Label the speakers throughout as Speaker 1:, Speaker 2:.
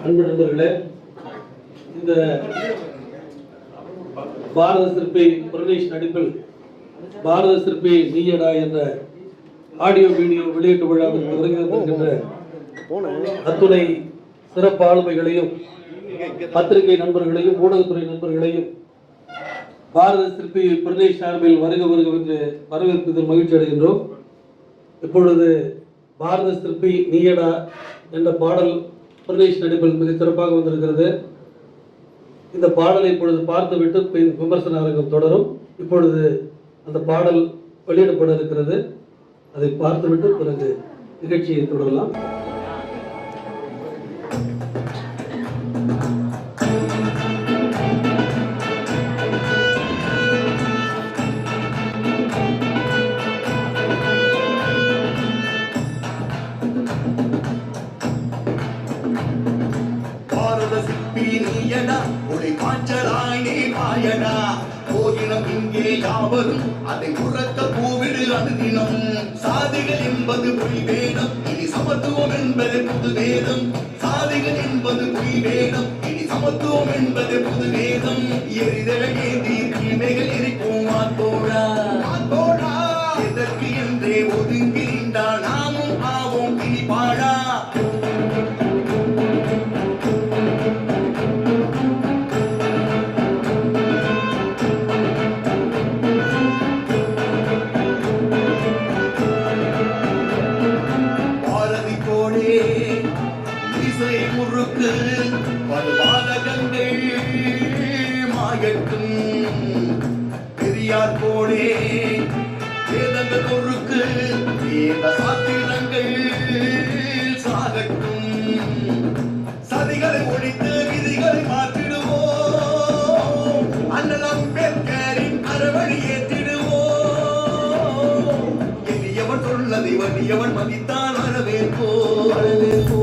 Speaker 1: அன்பு நண்பர்களே இந்த பாரத சிற்பி பிரதேஷ் நடிப்பில் பாரத சிற்பி நீயடா என்ற ஆடியோ வீடியோ வெளியீட்டு விழாவில் வருகை அத்துணை சிறப்பு ஆளுமைகளையும் பத்திரிகை நண்பர்களையும் ஊடகத்துறை நண்பர்களையும் பாரத சிற்பி பிரதேஷ் சார்பில் வருக வருக என்று வரவேற்பதில் மகிழ்ச்சி அடைகின்றோம். இப்பொழுது பாரத சிற்பி நீயடா என்ற பாடல் பிரணேஷ் நடிப்பில் மிக சிறப்பாக வந்திருக்கிறது. இந்த பாடலை இப்பொழுது பார்த்துவிட்டு பின் விமர்சன அரங்கம் தொடரும். இப்பொழுது அந்த பாடல் வெளியிடப்பட இருக்கிறது. அதை பார்த்துவிட்டு பிறகு நிகழ்ச்சியை தொடரலாம்.
Speaker 2: பாரத நீயடா ஒளி காய்ச்சலாய் நீ பாயடா போகினம் இங்கே யாவரும் அதை உறக்க பூவிடு அனுதினம். சாதிகள் என்பது பொய் வேடம் இனி சமத்துவம் என்பது புது வேதம் சாதிகள் என்பது பொய் வேடம் இனி சமத்துவம் என்பது புது வேதம் சாகட்டும் சதிகளை ஒழித்து விதிகளை மாற்றிடுவோம். அண்ணல் அம்பேத்கரின் அறவழி ஏற்றிடுவோம். எளியவன் சொல்லதை வலியவன் மதித்தான் வரவேற்போ வரவேற்போ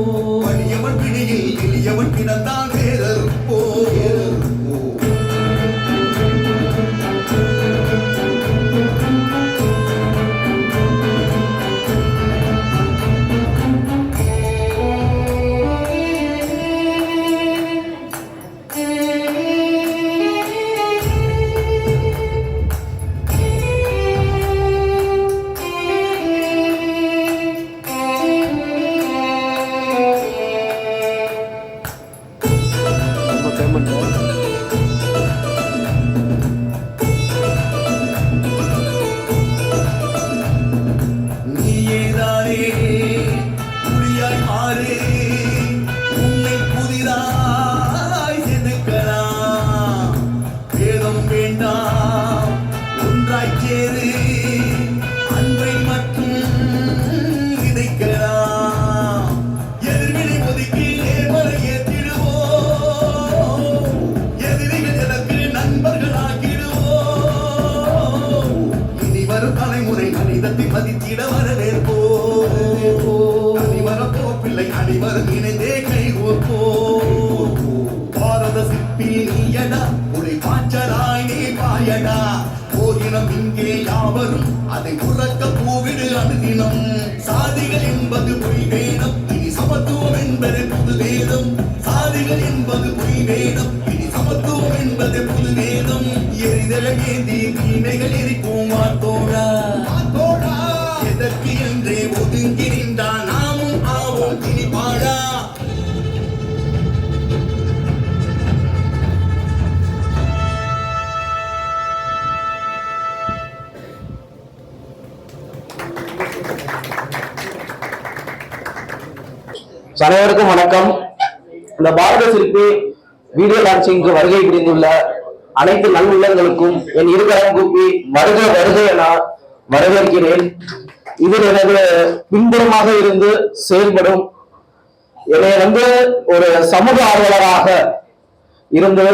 Speaker 2: நீயேதானே புலியாய் மாறு நீ பாயடா போதினம் இங்கே யாவரும் அதை உறக்க போவிடு அனுதினம். சாதிகள் என்பது பொய் வேடம் இனி சமத்துவம் என்பது புது வேதம். சாதிகள் என்பது பொய் வேடம் இனி சமத்துவம் என்பது புது வேதம். எரிதல ஏந்தி தீமைகள் எரிக்கும் மாத்தோடா
Speaker 3: அனைவருக்கும் வணக்கம். இந்த பாரத சிற்பி வீடியோ லான்ச்சிங்க்கு வருகை புரிந்துள்ள அனைத்து நல்லுள்ளங்களுக்கும் என் இருகரம் கூப்பி வருக வருக என வரவேற்கிறேன். இதில் எனது பின்புறமாக இருந்து செயல்படும் என்னை வந்து ஒரு சமூக ஆர்வலராக இருந்து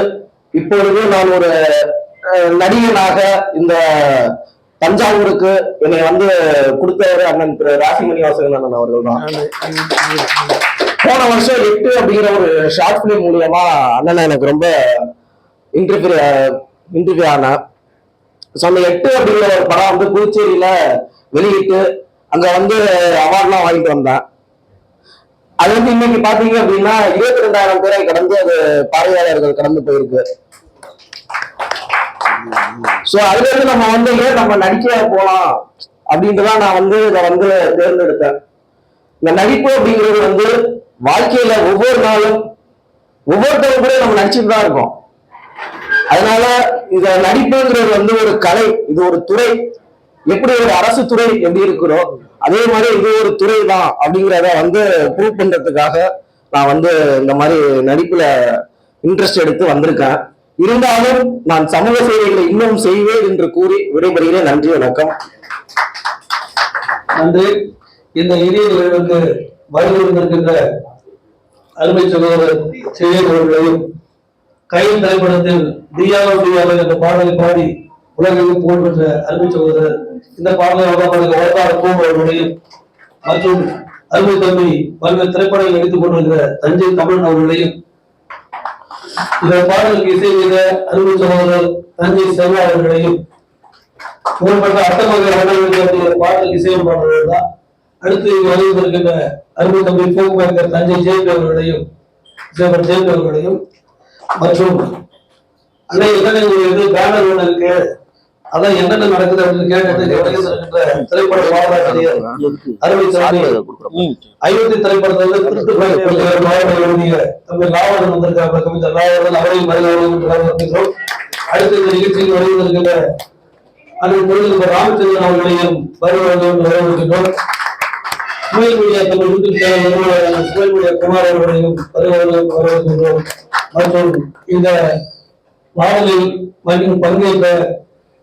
Speaker 3: இப்பொழுது நான் ஒரு அஹ், நடிகனாக இந்த தஞ்சாவூருக்கு என்னை வந்து கொடுத்தவர் அண்ணன் ராசிமணி வாசகன் அண்ணன் அவர்கள் தான் போன வருஷம் எட்டு அப்படிங்கிற ஒரு ஷார்ட் பிலிம் மூலியமா அண்ணனை எனக்கு ரொம்ப இன்டர்வியூ இன்டர்வியூ ஆனேன் ஸோ அந்த எட்டு அப்படிங்கிற ஒரு படம் வந்து புதுச்சேரியில வெளியிட்டு அங்க வந்து அவார்ட்லாம் வாங்கிட்டு வந்தேன். அது வந்து இன்னைக்கு பாத்தீங்க அப்படின்னா இருபத்தி ரெண்டாயிரம் பேரை கடந்து அது பார்வையாளர்கள் கடந்து போயிருக்கு. சோ அதுல இருந்து நம்ம வந்து ஏன் நம்ம நடிக்க போலாம் அப்படின்றதான் நான் வந்து இதை வந்து தேர்ந்தெடுத்தேன். இந்த நடிப்பு அப்படிங்கிறது வந்து வாழ்க்கையில ஒவ்வொரு நாளும் ஒவ்வொருத்தரும் கூட நம்ம நடிச்சுட்டு தான் இருக்கோம். அதனால இத நடிப்புங்கிறது வந்து ஒரு கலை இது ஒரு துறை. எப்படி ஒரு அரசு துறை எப்படி இருக்கிறோ அதே மாதிரி இது ஒரு துறை தான் அப்படிங்கிறத வந்து ப்ரூவ் பண்றதுக்காக நான் வந்து இந்த மாதிரி நடிப்புல இன்ட்ரெஸ்ட் எடுத்து வந்திருக்கேன். இருந்தாலும் நான் சமூக சேவைகளை இன்னும் செய்வேன் என்று கூறி விடைபெறுகிறேன். நன்றி வணக்கம்.
Speaker 1: நன்றி. இந்த இனிய நிகழ்வுக்கு வருகை அருமை சகோதரர் செய்யன் அவர்களையும் கையில் திரைப்படத்தில் தியாவோ தியாவோ என்ற பாடலை பாடி உலகிலும் புகழ்பெற்ற அருமை சகோதரர் இந்த பாடலை வழங்கப்படுகிற ஓட்டார பூம் அவர்களையும் மற்றும் அருமை தம்பி பல்வேறு திரைப்படங்கள் நடித்துக் கொண்டிருக்கிற தஞ்சை தமிழன் அவர்களையும் இந்த பாடலுக்கு இசை செய்த அருமை சகோதரர் தஞ்சை செல்வா அவர்களையும் புகழ்பெற்ற அட்டமகை அவர்களுக்கு பாடல் இசையும் தான். அடுத்து வருவதற்கின்ற அருமை தம்பி தஞ்சை ஜெயந்தி அவர்களையும் ஜெயந்தி அவர்களையும் மற்றும் அன்னை என்னென்ன இது? பேனர் ஒண்ணு இருக்கு. அதான் என்னென்ன நடக்குது அப்படின்னு வருகின்ற திரைப்பட பாடலாசிரியர் அருமை தம்பி ஐவத்தி திரைப்படத்துல திருட்டு எழுதிய தம்பி வந்திருக்காங்க கவிஞர் லாவணன் அவரையும் மரியாதை அடுத்து இந்த நிகழ்ச்சியில் வருவதற்கின்ற அன்னை தொழில் ராமச்சந்திரன் அவர்களையும் வருவார்கள் வரவேற்கின்றோம். சுயல் மீடியா தமிழ் குமார் அவர்களையும் மற்றும் இந்த பாடலில் மற்றும் பங்கேற்ற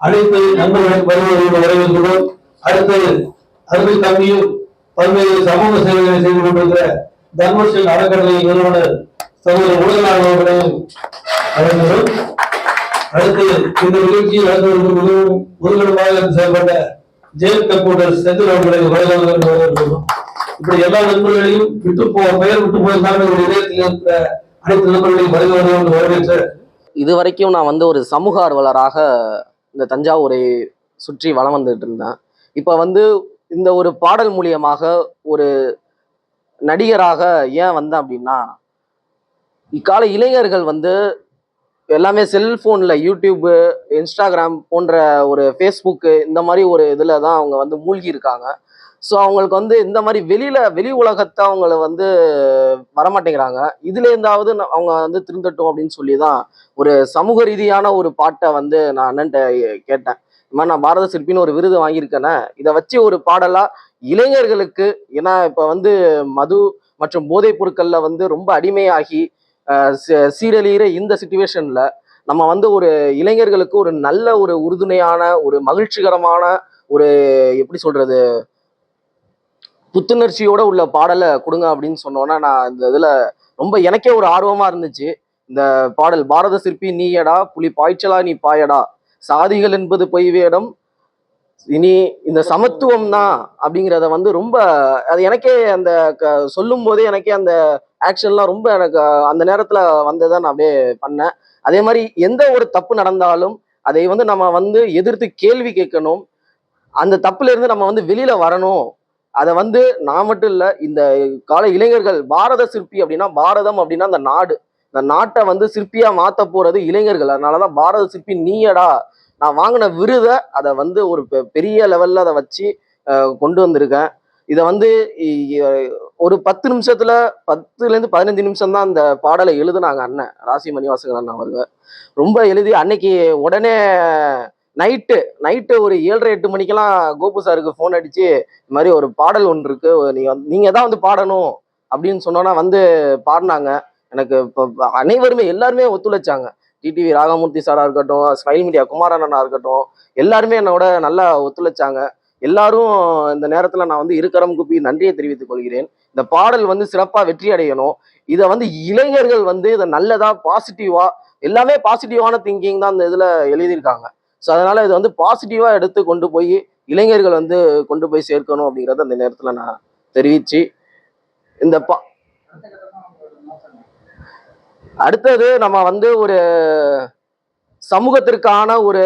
Speaker 1: அனைத்து நண்பர்களும் வருவர்கள் வரவேற்கிறோம் அடுத்து அருமை தம்பியும் பல்வேறு சமூக சேவைகளை செய்து கொண்டிருக்கிற தர்மஸ்ரீ அறக்கட்டளை நிறுவனர் சகோதரர் உலகநாள் அவர்களையும் அடுத்து இந்த நிகழ்ச்சியில் நடந்தவர்கள் மிகவும் ஒருங்கிணமாக செயல்பட்ட ஜெயல் கம்ப்யூட்டர் செந்தில் அவர்களை வரவேற்கிறோம். இப்படி எல்லா நண்பர்களையும் விட்டு போ பெயர் விட்டு போயிருந்தாலும் ஒரு இதயத்தில் இருக்கிற அனைத்து நண்பர்களையும் வருகிறவர்கள் வரவேற்று
Speaker 4: இது வரைக்கும் நான் வந்து ஒரு சமூக ஆர்வலராக இந்த தஞ்சாவூரை சுற்றி வளம் வந்துட்டு இருந்தேன். இப்போ வந்து இந்த ஒரு பாடல் மூலியமாக ஒரு நடிகராக ஏன் வந்தேன் அப்படின்னா இக்கால இளைஞர்கள் வந்து எல்லாமே செல்ஃபோனில் யூடியூப்பு இன்ஸ்டாகிராம் போன்ற ஒரு ஃபேஸ்புக்கு இந்த மாதிரி ஒரு இதில் தான் அவங்க வந்து மூழ்கி இருக்காங்க ஸோ அவங்களுக்கு வந்து இந்த மாதிரி வெளியில வெளி உலகத்தை அவங்கள வந்து வரமாட்டேங்கிறாங்க. இதுல இருந்தாவது அவங்க வந்து திருந்தட்டும் அப்படின்னு சொல்லி தான் ஒரு சமூக ரீதியான ஒரு பாட்டை வந்து நான் அண்ணன்ட்ட கேட்டேன். இந்த மாதிரி நான் பாரத சிற்பின்னு ஒரு விருது வாங்கியிருக்கேனே இதை வச்சு ஒரு பாடலா இளைஞர்களுக்கு ஏன்னா இப்போ வந்து மது மற்றும் போதைப் பொருட்களில் வந்து ரொம்ப அடிமையாகி அஹ், சீரழிகிற இந்த சுச்சுவேஷனில் நம்ம வந்து ஒரு இளைஞர்களுக்கு ஒரு நல்ல ஒரு உறுதுணையான ஒரு மகிழ்ச்சிகரமான ஒரு எப்படி சொல்றது புத்துணர்ச்சியோட உள்ள பாடலை கொடுங்க அப்படின்னு சொன்னோன்னா நான் இந்த இதுல ரொம்ப எனக்கே ஒரு ஆர்வமா இருந்துச்சு. இந்த பாடல் பாரத சிற்பி நீயடா புலி பாய்ச்சலா நீ பாயடா சாதிகள் என்பது பொய் வேடம் இனி இந்த சமத்துவம் தான் அப்படிங்கிறத வந்து ரொம்ப அது எனக்கே அந்த க- சொல்லும் போதே எனக்கே அந்த ஆக்ஷன்லாம் ரொம்ப எனக்கு அந்த நேரத்துல வந்ததை நான் அப்படியே பண்ணேன். அதே மாதிரி எந்த ஒரு தப்பு நடந்தாலும் அதை வந்து நம்ம வந்து எதிர்த்து கேள்வி கேட்கணும். அந்த தப்புல இருந்து நம்ம வந்து வெளியில வரணும். அதை வந்து நான் மட்டும் இல்லை இந்த கால இளைஞர்கள் பாரத சிற்பி அப்படின்னா பாரதம் அப்படின்னா அந்த நாடு. இந்த நாட்டை வந்து சிற்பியா மாத்த போறது இளைஞர்கள். அதனாலதான் பாரத சிற்பி நீயடா. நான் வாங்கின விருதை அதை வந்து ஒரு பெ- பெரிய லெவல்ல அதை வச்சு கொண்டு வந்திருக்கேன். இதை வந்து ஒரு பத்து நிமிஷத்துல பத்துல இருந்து பதினஞ்சு நிமிஷம் தான் அந்த பாடலை எழுதுனாங்க அண்ணன் ராசி மணிவாசகர் அண்ணன் அவர்கள். ரொம்ப எழுதி அன்னைக்கு உடனே நைட்டு நைட்டு ஒரு ஏழரை எட்டு மணிக்கெல்லாம் கோபு சாருக்கு ஃபோன் அடிச்சு இந்த மாதிரி ஒரு பாடல் ஒன்று இருக்கு. நீங்க நீங்கள் தான் வந்து பாடணும் அப்படின்னு சொன்னோன்னா வந்து பாடினாங்க. எனக்கு இப்போ அனைவருமே எல்லாருமே ஒத்துழைச்சாங்க. டிடிவி ராகமூர்த்தி சாராக இருக்கட்டும் ஸ்மைல் மீடியா குமாரண்ணனா இருக்கட்டும் எல்லாருமே என்னோட நல்லா ஒத்துழைச்சாங்க. எல்லாரும் இந்த நேரத்தில் நான் வந்து இருக்கரம் குப்பி நன்றியை தெரிவித்துக் கொள்கிறேன். இந்த பாடல் வந்து சிறப்பாக வெற்றி அடையணும். இதை வந்து இளைஞர்கள் வந்து இதை நல்லதாக பாசிட்டிவாக எல்லாமே பாசிட்டிவான திங்கிங் தான் இந்த இதில் எழுதியிருக்காங்க. ஸோ அதனால் இதை வந்து பாசிட்டிவாக எடுத்து கொண்டு போய் இளைஞர்கள் வந்து கொண்டு போய் சேர்க்கணும் அப்படிங்கிறத அந்த நேரத்தில் நான் தெரிவிச்சு இந்த பா அடுத்தது நம்ம வந்து ஒரு சமூகத்திற்கான ஒரு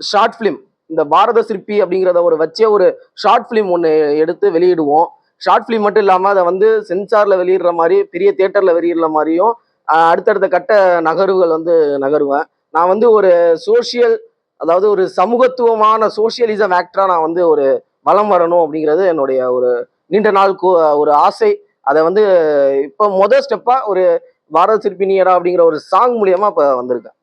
Speaker 4: ஷார்ட் ஃபிலிம் இந்த பாரத சிற்பி அப்படிங்கிறத ஒரு வச்சே ஒரு ஷார்ட் ஃபிலிம் ஒன்று எடுத்து வெளியிடுவோம். ஷார்ட் ஃபிலிம் மட்டும் இல்லாமல் அதை வந்து சென்சாரில் வெளியிடுற மாதிரி பெரிய தேட்டரில் வெளியிடுற மாதிரியும் அடுத்தடுத்த கட்ட நகர்வுகள் வந்து நகருவேன். நான் வந்து ஒரு சோஷியல் அதாவது ஒரு சமூகத்துவமான சோஷியலிசம் ஆக்டராக நான் வந்து ஒரு வலம் வரணும் அப்படிங்கிறது என்னுடைய ஒரு நீண்ட நாள் ஒரு ஆசை. அதை வந்து இப்போ மொதல் ஸ்டெப்பாக ஒரு பாரத சிற்பினியரா அப்படிங்கிற ஒரு சாங் மூலியமாக இப்போ வந்திருக்கேன்.